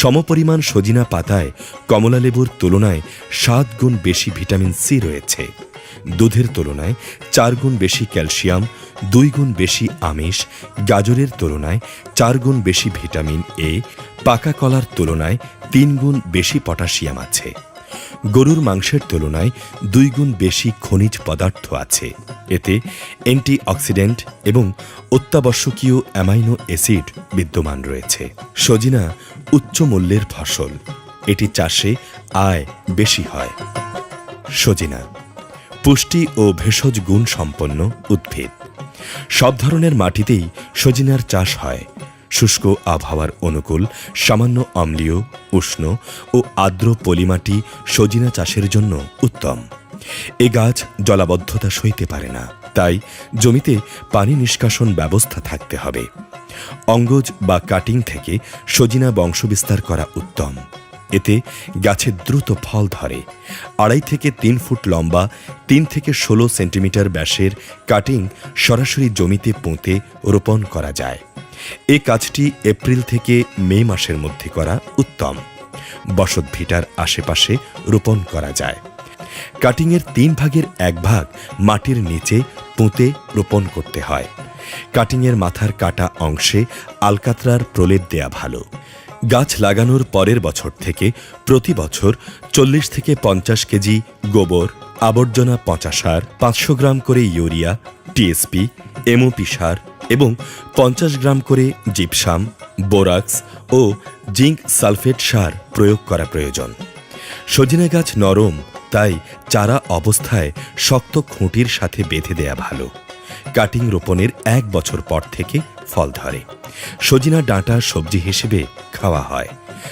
সমপরিমাণ সজিনা পাতায় কমলালেবুর তুলনায় সাত গুণ বেশি ভিটামিন সি রয়েছে। দুধের তুলনায় চার গুণ বেশি ক্যালসিয়াম, দুই গুণ বেশি আমিষ, গাজরের তুলনায় চার গুণ বেশি ভিটামিন এ, পাকা কলার তুলনায় তিন গুণ বেশি পটাশিয়াম আছে। গরুর মাংসের তুলনায় দুই গুণ বেশি খনিজ পদার্থ আছে। এতে অ্যান্টিঅক্সিডেন্ট এবং অত্যাবশ্যকীয় অ্যামাইনো অ্যাসিড বিদ্যমান রয়েছে। সজিনা উচ্চ মূল্যের ফসল। এটি চাষে আয় বেশি হয়। সজিনা পুষ্টি ও ভেষজ গুণ সম্পন্ন উদ্ভিদ। সব ধরনের মাটিতেই সজিনার চাষ হয়। শুষ্ক আবহাওয়ার অনুকূল, সামান্য অম্লীয়, উষ্ণ ও আর্দ্র পলিমাটি সজিনা চাষের জন্য উত্তম। এ গাছ জলাবদ্ধতা সইতে পারে না, তাই জমিতে পানি নিষ্কাশন ব্যবস্থা থাকতে হবে। অঙ্গজ বা কাটিং থেকে সজিনা বংশবিস্তার করা উত্তম। এতে গাছে দ্রুত ফল ধরে, আড়াই থেকে তিন ফুট লম্বা, তিন থেকে ষোলো সেন্টিমিটার ব্যাসের কাটিং সরাসরি জমিতে পুঁতে রোপণ করা যায়। এ কাজটি এপ্রিল থেকে মে মাসের মধ্যে করা উত্তম। বসত ভিটার আশেপাশে রোপণ করা যায়। কাটিংয়ের তিন ভাগের এক ভাগ মাটির নিচে পুঁতে রোপণ করতে হয়। কাটিংয়ের মাথার কাটা অংশে আলকাতরার প্রলেপ দেয়া ভালো। গাছ লাগানোর পরের বছর থেকে প্রতি বছর চল্লিশ থেকে পঞ্চাশ কেজি গোবর, আবর্জনা পচা সার, পাঁচশো গ্রাম করে ইউরিয়া, টিএসপি, এমওপি সার এবং পঞ্চাশ গ্রাম করে জিপসাম, বোরাক্স ও জিঙ্ক সালফেট সার প্রয়োগ করা প্রয়োজন। সজিনা গাছ নরম, তাই চারা অবস্থায় শক্ত খুঁটির সাথে বেঁধে দেয়া ভালো। কাটিং রোপণের এক বছর পর থেকে ফল ধরে। সজিনা ডাঁটা সবজি হিসেবে খাওয়া হয়।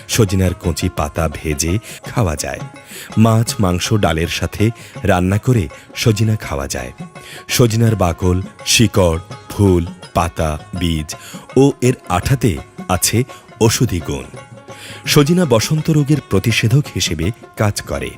সজিনার কচি পাতা ভেজে খাওয়া যায়। মাছ, মাংস, ডালের সাথে রান্না করে সজিনা খাওয়া যায়। সজিনার বাকল, শিকড়, ফুল, পাতা, বীজ ও এর আঠাতে আছে ওষুধি গুণ। সজিনা বসন্ত রোগের প্রতিষেধক হিসেবে কাজ করে।